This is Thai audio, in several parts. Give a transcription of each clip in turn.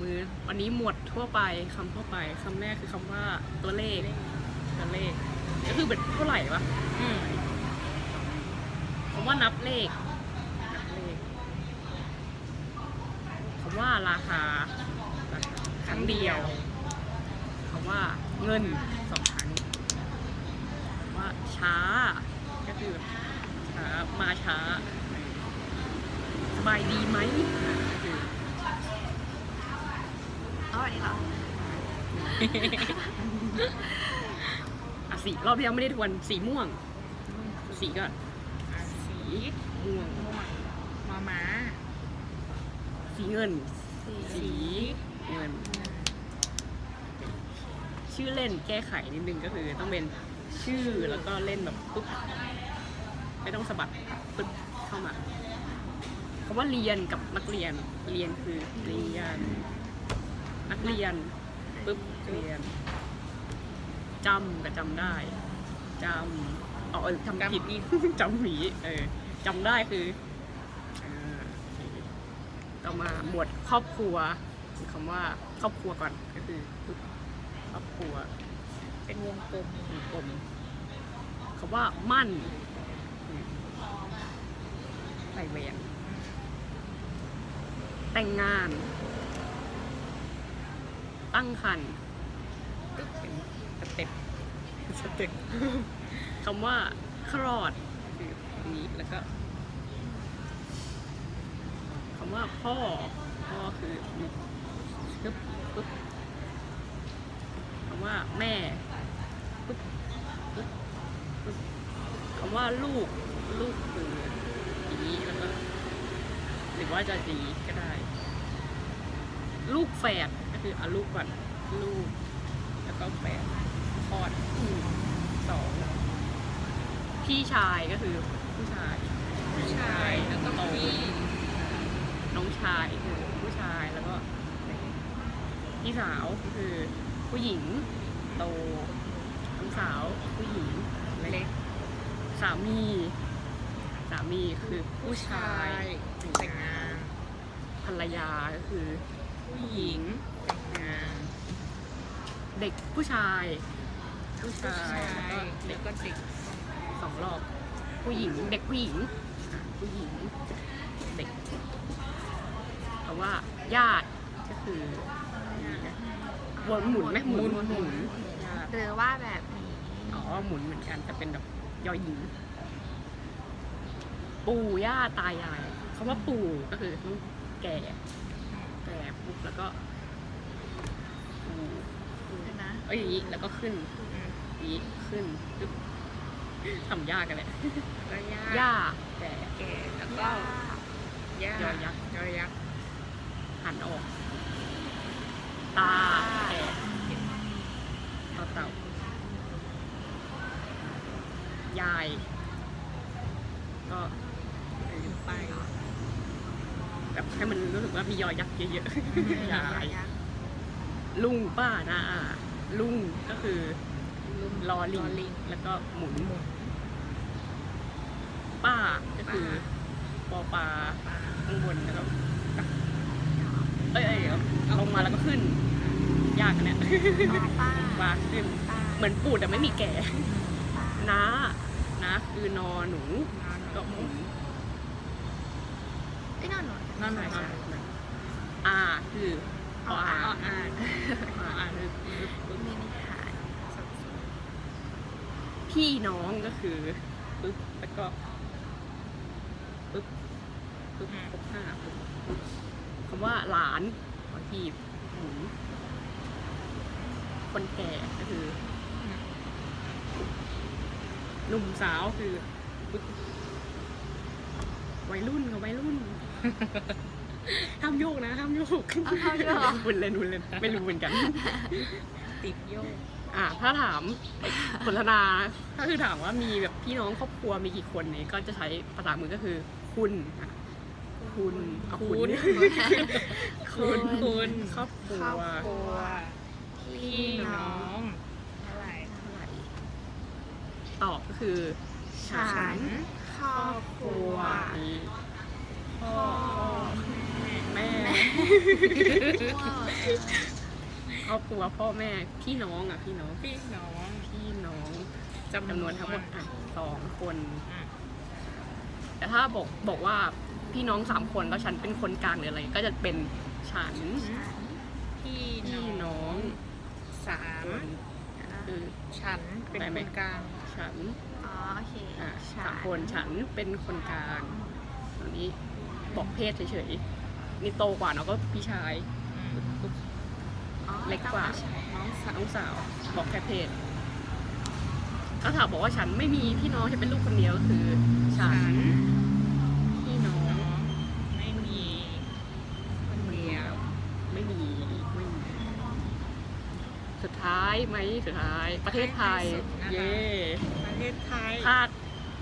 มือ วันนี้หมวดทั่วไปคำทั่วไปคำแรกคือคำว่าตัวเลข ตัวเลข ก็คือเป็นเท่าไหร่วะอืมคำว่านับเลขนับเลขคำว่าราคาราคาครั้งเดียวคำว่าเงินสองครั้งคำว่าช้า ก็คือแบบช้ามาช้าสบายดีไหมก็คือ เอาอันนี้เหรออะสีรอบที่แล้วไม่ได้ทวนสีม่วง สีก่อนอะสีม่วง ม่วงมอม้าสีเงินสีสีเงิน ชื่อเล่นแก้ไขนิดนึงก็คือต้องเป็นชื่อแล้วก็เล่นแบบปุ๊บไม่ต้องสะบัดปึ๊บเข้ามาคำว่าเรียนกับนักเรียนเรียนคือเรียน นักเรียนปุ๊บเรียนจำกับจำได้จำเอาเออจำผิดจำหมีเออจำได้คืออ่าโอเคต่อมาหมวดครอบครัวคือคำว่าครอบครัวก่อนก็คือปึ๊บครอบครัว เป็นวงกลมวงกลมคำว่ามั่นใส่แหวนแต่งงาน ตั้งคันปึ๊บเป็นสเต็ปสเต็ปคำว่าคลอดคือนี้แล้วก็คำว่าพ่อ พ่อคือปึ๊บปึ๊บคำว่าแม่ปึ๊บปึ๊บปึ๊บคำว่าลูก ลูกคืออย่างนี้แล้วก็หรือว่าจะดีก็ได้ ลูกแฝด คือเอาลูกก่อนลูก แล้วก็แฝดคลอดอืมสองพี่ชายก็คือผู้ชายผู้ชายแล้วก็โตพี่น้องชายคือผู้ชายแล้วก็พี่สาวก็คือผู้หญิงโตน้องสาวผู้หญิงเล็กสามี สามีคือผู้ชายแต่แต่งงางงานนภรรยาก็คือผู้หญิง แต่งงานเด็กผู้ชาย ผู้ชายแล้วก็เด็แล้กวก็เด็กสองรอบ ผู้หญิง เด็กผู้หญิงอะผู้หญิง เด็กเพราะว่าญาติก็คือวนหมุนไหมหมุนหมุนญาติหรือว่าแบบนี้อ๋อหมุนเหมือนกันแต่เป็นแบบยอหญิง ปู่ย่าตายายคำว่าปู่ก็คือต้องแก่ แก่ปุ๊บแล้วก็ ปู่ปู่เดี๋ยวนะเอ้ยอย่างนี้แล้วก็ขึ้นอย่างนี้ขึ้นปึ๊บทำยากกันแหละแล้วย่าย่าแก่แก่แล้วก็ย่ายอยักษ์ยอยักษ์หันออก ตาแก่ต่อเต่ายาย ก็เออไปแบบให้มันรู้สึกว่ามียอยักษ์เยอะๆยาย ลุงป้านาอาลุงก็คือลุงลอลิงลิงแล้วก็หมุนป้าก็คือปอปลาข้างบนแล้วก็เอ้ยเอ้ยเอาลงมาแล้วก็ขึ้น ยากกันเนี่ยป้ามาขึ้นป้าเหมือนปูดแต่ไม่มีแก่น้าน้าคือนอหนูนอนก็หมุนไอ้ยนอนหนูนอนหน่อยใช่ค่ะใช่อาคือออา อ๋ออ่มินิหารพี่น้องก็คือปึ๊บแล้วก็ปึ๊บปึ๊บครบห้าปึ๊บคำว่าหลานขอทีบหมุนคนแก่ก็คือหนุ่มสาวคือวัยรุ่นกับวัยรุ่น ห้ามโยกนะห้ามโยกเอาเขาด้วยเหรอวุ่นเล่นวุ่นเล่นไม่รู้เหมือนกัน ติดโยก อ่าถ้าถามสนทนาถ้าคือถามว่ามีแบบพี่น้องครอบครัวมีกี่คนเนี่ยก็จะใช้ภาษามือก็คือ คุณอะคุณเอาคุณ คุณคุณ ครอบครัครอบวครัวพี่พี่น้น้อองงเท่าไหร่เท่าไหร่ตอบก็คือฉันครอบครัว นี่พ่อ แม่พ่อครอบครัวพ่อแม่พี่น้องอะพี่น้องพี่น้อง พี่น้องจำนวนทั้งหมดอะสองคน อะ แต่ถ้าบอกบอกว่าพี่น้องสามคนแล้วฉันเป็นคนกลางหรืออะไรก็จะเป็นฉันพี่พี่น้น้อองงสามคือ ฉันเป็นได้ไหคมนกลาง ฉันอ๋อโอเคอะฉัสามคนฉันเป็นคนกลางตอนนี้บอกเพศเฉยๆ นี่โตกว่าเนาะก็พี่ชายอืมอ๋อเล็กกว่าน้องสาวน้องสาวบอกแค่เพศถ้าถามบอกว่าฉันไม่มีพี่น้องฉันเป็นลูกคนเดียวก็คือ ฉันพี่น้องน้องไม่มีคนเดียวไม่มีไม่มีสุดท้ายไหมสุดท้าย ประเทศไทย เย่ประเทศไทยภาค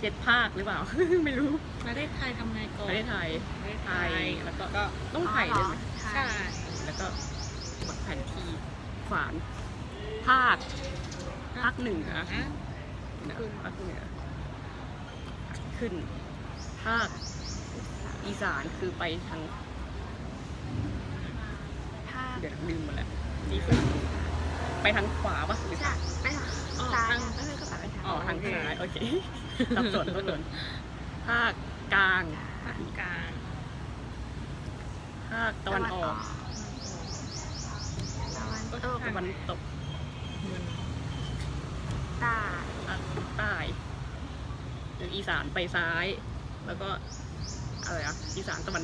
เจ็ดภาคหรือเปล่า ไม่รู้ประเทศไทยทำไงก่อนประเทศไทยประเทศไทไทยยแล้วก็ก็ต้องไทยด้วยไหมใช่แล้วก็กดแผนที่ขวานภาคภาคเหนืออะนะภาคเหนือขึ้นภาคอีสานคือไปทางภาคเดี๋ยวลืมหมดแล้วนี่คือไปทางขวาปะหรือใช่ไปทางซ้ายก็คือก็ไปทาง อ๋อทางซ้ายโอเคสับสนสับสนภาคกลางภาคกลางภาคตะวันออกตะวันตกตะวันตกมันใต้ภาคใต้หรืออีสานไปซ้าย แล้วก็อะไรอะอีสานตะวัน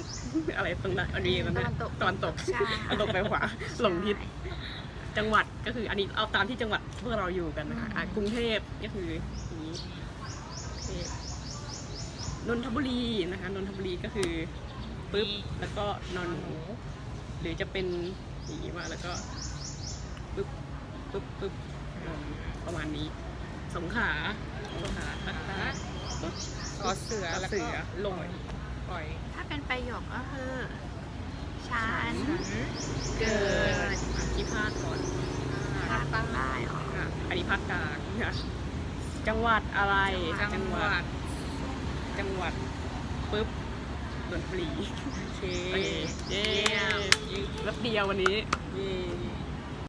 อะไรตรงนั้นอันนี้ตรงตะนั้วันนตกตะวันตกใช่ตะวันตกไปขวาหลงทิศ จังหวัดก็คืออันนี้เอาตามที่จังหวัดพวกเราอยู่กันนะคะอะกรุงเทพก็คืออย่างนี้กรุงเทพนนทบุรีนะคะนนทบุรีก็คือปึ๊บแล้วก็นอนหนูหรือจะเป็นอย่างนี้มาแล้วก็ปึ๊บปึ๊บปึ๊บอืมประมาณนี้ สงขลาสงขลาภาคใต้ปึ๊บขอเสือแล้วเสืก็อลง ปล่อย ถ้าเป็นประโยคก็คือ ฉันฉันเกิดอะที่ภาคก่อนภาคใต้อ๋ออะอันนี้ภาคกลางนะจังหวัดอะไรจังหวัด จังหวัดปุ๊บนนทบุรีโอเคโอเคเย้แป๊บเดียววันนี้เย่